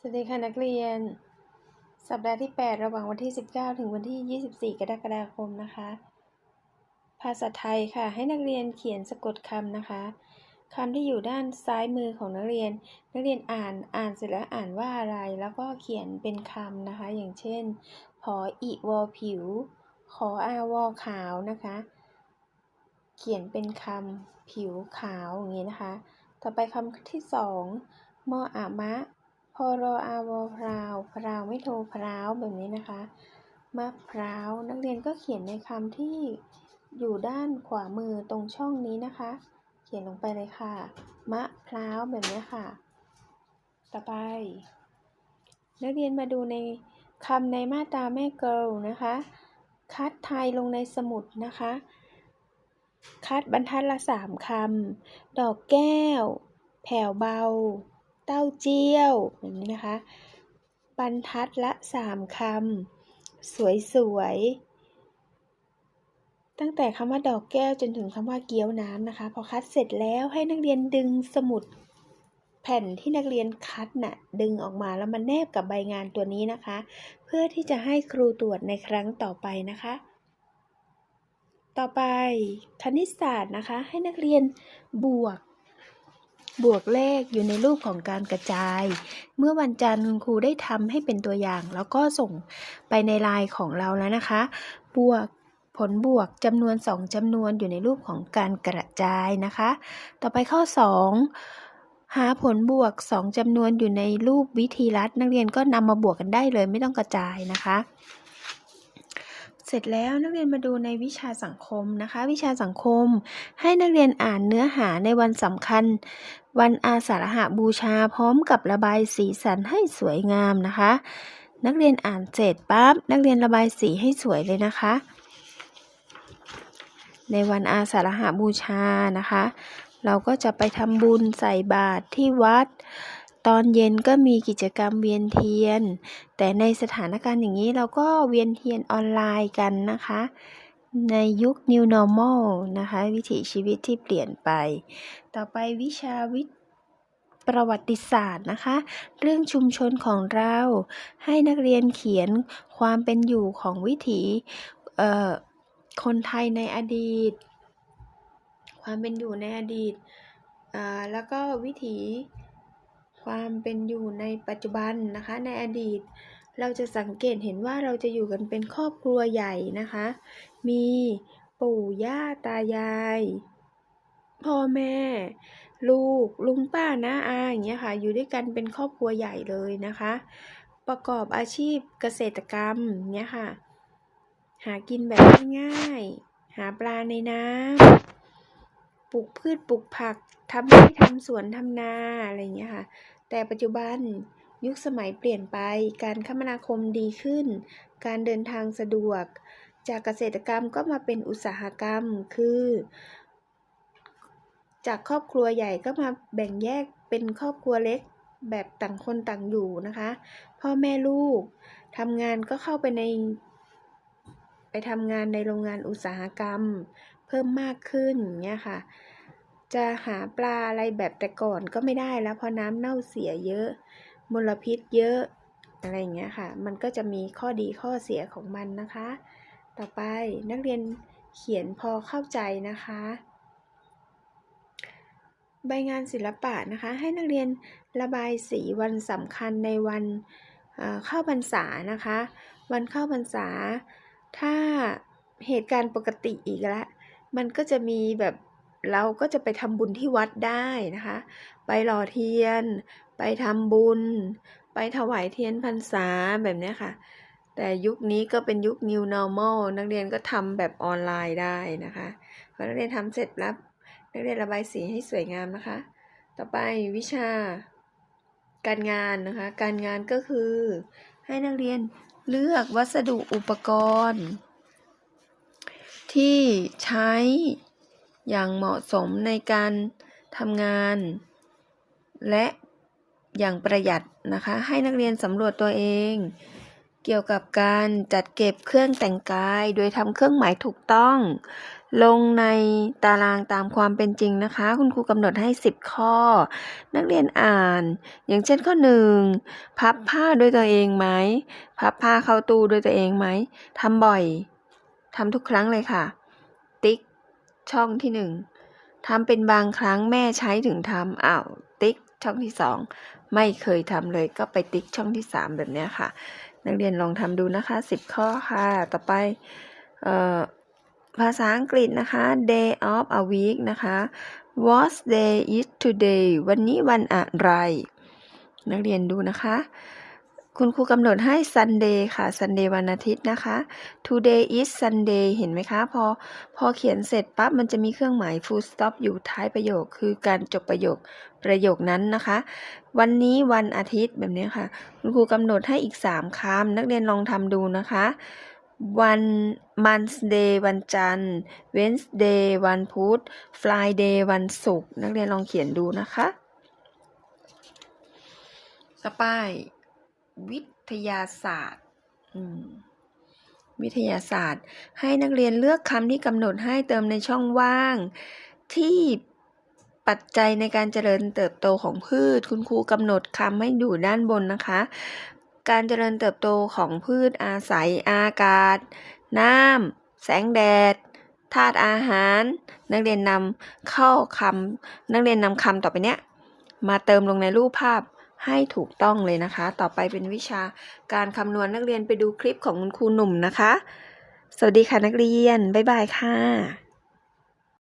สวัสดีค่ะนักเรียน สัปดาห์ที่ 8 ระหว่างวันที่ 19 ถึงวันที่ 24 กรกฎาคมนะคะ ภาษาไทยค่ะ ให้นักเรียนเขียนสะกดคำนะคะคำที่อยู่ด้านซ้ายมือของนักเรียน นักเรียนอ่านอ่านเสร็จแล้วอ่านว่าอะไร แล้วก็เขียนเป็นคำนะคะ อย่างเช่นผออีวอผิว ขออาวอขาวนะคะ เขียนเป็นคำผิวขาวอย่างนี้นะคะ ต่อไปคำที่สองมออามะ พอรออาวอพราวพราวไม่โทรพราวแบบนี้นะคะมะพร้าวนักเรียนก็เขียนในคำที่อยู่ด้านขวามือตรงช่องนี้นะคะ เขียนลงไปเลยค่ะ มะพร้าวแบบนี้ค่ะ ต่อไป นักเรียนมาดูในคำในมาตราแม่เกิลนะคะ คัดไทยลงในสมุดนะคะ คัดบรรทัดละสามคำ ดอกแก้ว แผ่วเบา เต้าเจี้ยวแบบนี้นะคะ บรรทัดละสามคำสวยๆตั้งแต่คำว่าดอกแก้วจนถึงคำว่าเกี๊ยวน้ำนะคะ พอคัดเสร็จแล้วให้นักเรียนดึงสมุดแผ่นที่นักเรียนคัดน่ะดึงออกมาแล้วมันแนบกับใบงานตัวนี้นะคะ เพื่อที่จะให้ครูตรวจในครั้งต่อไปนะคะ ต่อไปคณิตศาสตร์นะคะ ให้นักเรียนบวก บวกเลขอยู่ในรูปของการกระจาย เมื่อวันจันทร์คุณครูได้ทำให้เป็นตัวอย่าง แล้วก็ส่งไปในไลน์ของเราแล้วนะคะ บวกผลบวกจำนวน 2จำนวนอยู่ในรูปของการกระจายนะคะ ต่อไปข้อ 2 หาผลบวก 2จำนวนอยู่ในรูปวิธีรัดนักเรียนก็นำมาบวกกันได้เลยไม่ต้องกระจายนะคะ เสร็จแล้วนักเรียนมาดูในวิชาสังคมนะคะ วิชาสังคม ให้นักเรียนอ่านเนื้อหาในวันสำคัญ วันอาสาฬหบูชาพร้อมกับระบายสีสันให้สวยงามนะคะ นักเรียนอ่านเสร็จปั๊บนักเรียนระบายสีให้สวยเลยนะคะ ในวันอาสาฬหบูชานะคะ เราก็จะไปทำบุญใส่บาตรที่วัด ตอนเย็นก็มีกิจกรรมเวียนเทียน แต่ในสถานการณ์อย่างนี้เราก็เวียนเทียนออนไลน์กันนะคะ ในยุค New Normal นะคะ วิถีชีวิตที่เปลี่ยนไป ต่อไปวิชาวิทย์ประวัติศาสตร์นะคะ เรื่องชุมชนของเรา ให้นักเรียนเขียนความเป็นอยู่ของวิถีคนไทยในอดีต ความเป็นอยู่ในอดีตแล้วก็วิถี ความเป็นอยู่ในปัจจุบันนะคะ ในอดีต เราจะสังเกตเห็นว่าเราจะอยู่กันเป็นครอบครัวใหญ่นะคะ มีปู่ย่าตายาย พ่อแม่ ลูกลุงป้าน้าอาอย่างเงี้ยค่ะ อยู่ด้วยกันเป็นครอบครัวใหญ่เลยนะคะ ประกอบอาชีพเกษตรกรรมเงี้ยค่ะ หากินแบบง่ายๆหาปลาในน้ำปลูกพืชปลูกผักทำไร่ทำสวนทำนาอะไรอย่างเงี้ยค่ะ แต่ปัจจุบันยุคสมัยเปลี่ยนไป การคมนาคมดีขึ้น การเดินทางสะดวก จากเกษตรกรรมก็มาเป็นอุตสาหกรรม คือ จากครอบครัวใหญ่ก็มาแบ่งแยกเป็นครอบครัวเล็กแบบต่างคนต่างอยู่นะคะ พ่อแม่ลูกทำงานก็เข้าไปใน ไปทำงานในโรงงานอุตสาหกรรม เพิ่มมากขึ้นเงี้ยค่ะ จะหาปลาอะไรแบบแต่ก่อนก็ไม่ได้แล้วเพราะน้ำเน่าเสียเยอะ มลพิษเยอะอะไรอย่างเงี้ยค่ะ มันก็จะมีข้อดีข้อเสียของมันนะคะ ต่อไปนักเรียนเขียนพอเข้าใจนะคะ ใบงานศิลปะนะคะ ให้นักเรียนระบายสีวันสำคัญในวันเอ่อเข้าพรรษานะคะ วันเข้าพรรษา ถ้าเหตุการณ์ปกติอีกแล้วมันก็จะมีแบบ เราก็จะไปทำบุญที่วัดได้นะคะ ไปหล่อเทียน ไปทำบุญ ไปถวายเทียนพรรษาแบบนี้ค่ะ แต่ยุคนี้ก็เป็นยุค New Normal นักเรียนก็ทำแบบออนไลน์ได้นะคะพอนักเรียนทำเสร็จแล้วนักเรียนระบายสีให้สวยงามนะคะ ต่อไปวิชาการงานนะคะ การงานก็คือให้นักเรียนเลือกวัสดุอุปกรณ์ ที่ใช้ อย่างเหมาะสมในการทำงาน และอย่างประหยัดนะคะ ให้นักเรียนสำรวจตัวเอง เกี่ยวกับการจัดเก็บเครื่องแต่งกาย โดยทำเครื่องหมายถูกต้อง ลงในตารางตามความเป็นจริงนะคะ คุณครูกำหนดให้ 10 ข้อ นักเรียนอ่าน อย่างเช่นข้อ 1 พับผ้าด้วยตัวเองไหม พับผ้าเข้าตู้ด้วยตัวเองไหมทำบ่อยทำทุกครั้งเลยค่ะ ช่องที่หนึ่งทำเป็นบางครั้งแม่ใช้ถึงทำอ้าวติ๊กช่องที่สองไม่เคยทำเลยก็ไปติ๊กช่องที่สามแบบเนี้ยค่ะ นักเรียนลองทำดูนะคะสิบข้อค่ะ ต่อไปเอ่อภาษาอังกฤษนะคะ day of a week นะคะ what day is today วันนี้วันอะไร นักเรียนดูนะคะ คุณครูกำหนดให้ Sunday ค่ะ Sunday วันอาทิตย์นะคะ Today is Sunday เห็นไหมคะ พอพอเขียนเสร็จปั๊บมันจะมีเครื่องหมาย full stop อยู่ท้ายประโยค คือการจบประโยคประโยคนั้นนะคะ วันนี้วันอาทิตย์แบบนี้ค่ะ คุณครูกำหนดให้อีก 3คำนักเรียนลองทำดูนะคะวัน Monday วันจันทร์ Wednesday วันพุธ Friday วันศุกร์นักเรียนลองเขียนดูนะคะ ต่อไป วิทยาศาสตร์วิทยาศาสตร์ ให้นักเรียนเลือกคำที่กำหนดให้เติมในช่องว่าง ที่ปัจจัยในการเจริญเติบโตของพืช คุณครูกำหนดคำให้อยู่ด้านบนนะคะ การเจริญเติบโตของพืชอาศัยอากาศ น้ำแสงแดดธาตุอาหาร นักเรียนนำเข้าคำนักเรียนนำคำต่อไปเนี้ยมาเติมลงในรูปภาพ ให้ถูกต้องเลยนะคะ ต่อไปเป็นวิชาการคำนวณนักเรียนไปดูคลิปของคุณครูหนุ่มนะคะ สวัสดีค่ะนักเรียน บ๊ายบายค่ะ